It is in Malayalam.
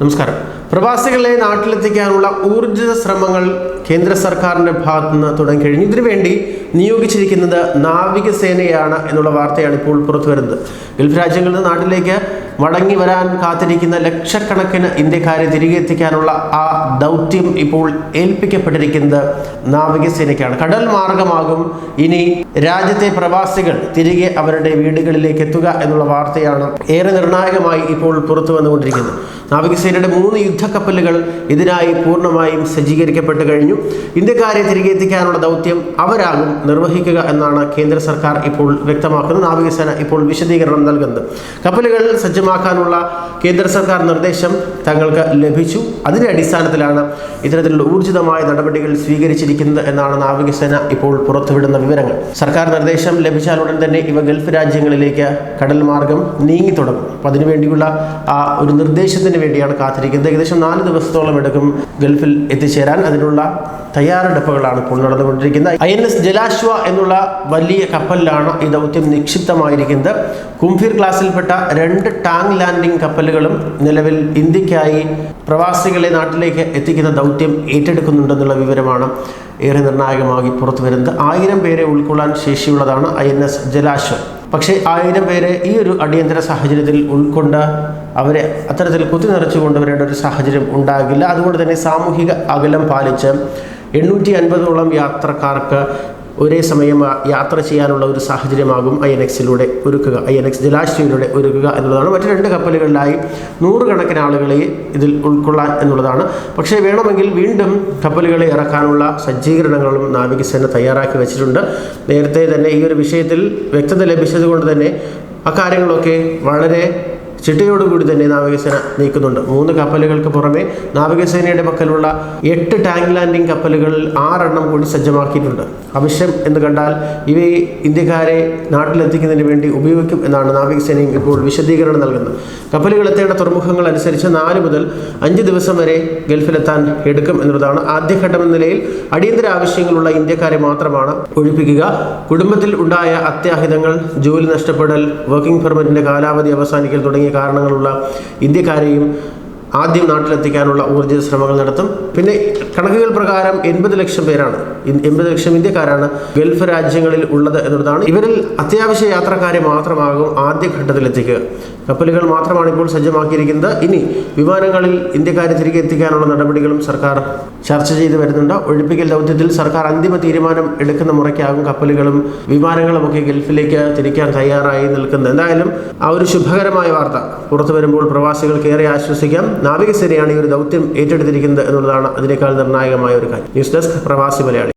നമസ്കാരം. പ്രവാസികളെ നാട്ടിലെത്തിക്കാനുള്ള ഊർജിത ശ്രമങ്ങൾ കേന്ദ്ര സർക്കാരിന്റെ ഭാഗത്തു നിന്ന് തുടങ്ങി കഴിഞ്ഞു. ഇതിനുവേണ്ടി നിയോഗിച്ചിരിക്കുന്നത് നാവികസേനയാണ് എന്നുള്ള വാർത്തയാണ് ഇപ്പോൾ പുറത്തു വരുന്നത് ഗൾഫ് രാജ്യങ്ങളിൽ നിന്ന് നാട്ടിലേക്ക് മടങ്ങി വരാൻ കാത്തിരിക്കുന്ന ലക്ഷക്കണക്കിന് ഇന്ത്യക്കാരെ തിരികെ എത്തിക്കാനുള്ള ആ ദൗത്യം ഇപ്പോൾ ഏൽപ്പിക്കപ്പെട്ടിരിക്കുന്നത് നാവികസേനയ്ക്കാണ്. കടൽ മാർഗമാകും. ഇനി രാജ്യത്തെ പ്രവാസികൾ തിരികെ അവരുടെ വീടുകളിലേക്ക് എത്തുക എന്നുള്ള വാർത്തയാണ് ഏറെ നിർണായകമായി ഇപ്പോൾ പുറത്തു വന്നുകൊണ്ടിരിക്കുന്നത്. നാവികസേനയുടെ മൂന്ന് യുദ്ധക്കപ്പലുകൾ ഇതിനായി പൂർണമായും സജ്ജീകരിക്കപ്പെട്ടു കഴിഞ്ഞു. ഇന്ത്യക്കാരെ തിരികെ എത്തിക്കാനുള്ള ദൗത്യം അവരാകും നിർവഹിക്കുക എന്നാണ് കേന്ദ്ര സർക്കാർ ഇപ്പോൾ വ്യക്തമാക്കുന്നത്. നാവികസേന ഇപ്പോൾ വിശദീകരണം നൽകുന്നത്. കപ്പലുകൾ സജ്ജമാക്കാനുള്ള കേന്ദ്ര സർക്കാർ നിർദ്ദേശം തങ്ങൾക്ക് ലഭിച്ചു. അതിന്റെ അടിസ്ഥാനത്തിലാണ് ഇത്തരത്തിലുള്ള ഊർജിതമായ നടപടികൾ സ്വീകരിച്ചിരിക്കുന്നത് എന്നാണ് നാവികസേന ഇപ്പോൾ പുറത്തുവിടുന്ന വിവരങ്ങൾ. സർക്കാർ നിർദ്ദേശം ലഭിച്ചാൽ ഉടൻ തന്നെ ഇവ ഗൾഫ് രാജ്യങ്ങളിലേക്ക് കടൽ മാർഗം നീങ്ങി തുടങ്ങും. അപ്പോൾ അതിനുവേണ്ടിയുള്ള ആ ഒരു നിർദ്ദേശത്തിന് വേണ്ടിയാണ് കാത്തിരിക്കുന്നത്. ഏകദേശം നാല് ദിവസത്തോളം എടുക്കും ഗൾഫിൽ എത്തിച്ചേരാൻ. അതിനുള്ള തയ്യാറെടുപ്പുകളാണ് ഇപ്പോൾ നടന്നുകൊണ്ടിരിക്കുന്നത്. ഐ എൻ എസ് ജലാശ്വ എന്നുള്ള വലിയ കപ്പലിലാണ് ഈ ദൗത്യം നിക്ഷിപ്തമായിരിക്കുന്നത്. കുംഫീർ ക്ലാസ്സിൽപ്പെട്ട രണ്ട് ടാങ് ലാൻഡിംഗ് കപ്പലുകളും നിലവിൽ ഇന്ത്യക്കായി പ്രവാസികളെ നാട്ടിലേക്ക് എത്തിക്കുന്ന ദൗത്യം ഏറ്റെടുക്കുന്നുണ്ടെന്നുള്ള വിവരമാണ് ഏറെ നിർണായകമായി പുറത്തു വരുന്നത് ആയിരം പേരെ ഉൾക്കൊള്ളാൻ ശേഷിയുള്ളതാണ് ഐ എൻ എസ് പക്ഷേ ആയിരം പേരെ ഈ ഒരു അടിയന്തര സാഹചര്യത്തിൽ ഉൾക്കൊണ്ട് അവരെ അത്തരത്തിൽ കുത്തി നിറച്ചു കൊണ്ടുവരേണ്ട ഒരു സാഹചര്യം ഉണ്ടാകില്ല. അതുകൊണ്ട് തന്നെ സാമൂഹിക അകലം പാലിച്ച് എണ്ണൂറ്റി അൻപതോളം യാത്രക്കാർക്ക് ഒരേ സമയം യാത്ര ചെയ്യാനുള്ള ഒരു സാഹചര്യമാകും ഐ എൻ എക്സിലൂടെ ഒരുക്കുക. ഐ എൻ എക്സ് ജലാശ്രയിലൂടെ ഒരുക്കുക എന്നുള്ളതാണ്. മറ്റു രണ്ട് കപ്പലുകളിലായി നൂറുകണക്കിന് ആളുകളെ ഇതിൽ ഉൾക്കൊള്ളാൻ എന്നുള്ളതാണ്. പക്ഷേ വേണമെങ്കിൽ വീണ്ടും കപ്പലുകളെ ഇറക്കാനുള്ള സജ്ജീകരണങ്ങളും നാവികസേന തയ്യാറാക്കി വെച്ചിട്ടുണ്ട്. നേരത്തെ തന്നെ ഈ ഒരു വിഷയത്തിൽ വ്യക്തത ലഭിച്ചതുകൊണ്ട് തന്നെ അക്കാര്യങ്ങളൊക്കെ വളരെ ചിട്ടയോടുകൂടി തന്നെ നാവികസേന നീക്കുന്നുണ്ട്. മൂന്ന് കപ്പലുകൾക്ക് പുറമെ നാവികസേനയുടെ പക്കലുള്ള എട്ട് ടാങ്ക് ലാൻഡിംഗ് കപ്പലുകളിൽ ആറെണ്ണം കൂടി സജ്ജമാക്കിയിട്ടുണ്ട്. ആവശ്യം എന്ന് കണ്ടാൽ ഇവയെ ഇന്ത്യക്കാരെ നാട്ടിലെത്തിക്കുന്നതിന് വേണ്ടി ഉപയോഗിക്കും എന്നാണ് നാവികസേനയും ഇപ്പോൾ വിശദീകരണം നൽകുന്നത്. കപ്പലുകൾ എത്തേണ്ട തുറമുഖങ്ങൾ അനുസരിച്ച് നാല് മുതൽ അഞ്ച് ദിവസം വരെ ഗൾഫിലെത്താൻ എടുക്കും എന്നുള്ളതാണ് ആദ്യഘട്ടം എന്ന നിലയിൽ അടിയന്തര ആവശ്യങ്ങളുള്ള ഇന്ത്യക്കാരെ മാത്രമാണ് ഒഴിപ്പിക്കുക. കുടുംബത്തിൽ ഉണ്ടായ അത്യാഹിതങ്ങൾ ജോലി നഷ്ടപ്പെടൽ വർക്കിംഗ് പെർമിറ്റിന്റെ കാലാവധി അവസാനിക്കൽ തുടങ്ങിയ കാരണങ്ങളുള്ള ഇന്ത്യക്കാരെയും ആദ്യം നാട്ടിലെത്തിക്കാനുള്ള ഊർജിത ശ്രമങ്ങൾ നടത്തും. പിന്നെ കണക്കുകൾ പ്രകാരം എൺപത് ലക്ഷം പേരാണ്. എൺപത് ലക്ഷം ഇന്ത്യക്കാരാണ് ഗൾഫ് രാജ്യങ്ങളിൽ ഉള്ളത് എന്നുള്ളതാണ് ഇവരിൽ അത്യാവശ്യ യാത്രക്കാരെ മാത്രമാകും ആദ്യഘട്ടത്തിൽ എത്തിക്കുക കപ്പലുകൾ മാത്രമാണ് ഇപ്പോൾ സജ്ജമാക്കിയിരിക്കുന്നത്. ഇനി വിമാനങ്ങളിൽ ഇന്ത്യക്കാരെ തിരികെ എത്തിക്കാനുള്ള നടപടികളും സർക്കാർ ചർച്ച ചെയ്ത് വരുന്നുണ്ട്. ഒഴിപ്പിക്കൽ ദൗത്യത്തിൽ സർക്കാർ അന്തിമ തീരുമാനം എടുക്കുന്ന മുറയ്ക്കാകും കപ്പലുകളും വിമാനങ്ങളും ഒക്കെ ഗൾഫിലേക്ക് തിരിക്കാൻ തയ്യാറായി നിൽക്കുന്നത്. എന്തായാലും ആ ഒരു ശുഭകരമായ വാർത്ത പുറത്തു വരുമ്പോൾ പ്രവാസികൾക്ക് ഏറെ ആശ്വസിക്കാം. നാവികസേനയാണ് ഈ ഒരു ദൗത്യം ഏറ്റെടുത്തിരിക്കുന്നത് എന്നുള്ളതാണ് അതിനേക്കാൾ നിർണായകമായ ഒരു കാര്യം. ന്യൂസ് ഡെസ്ക് പ്രവാസി മലയാളി.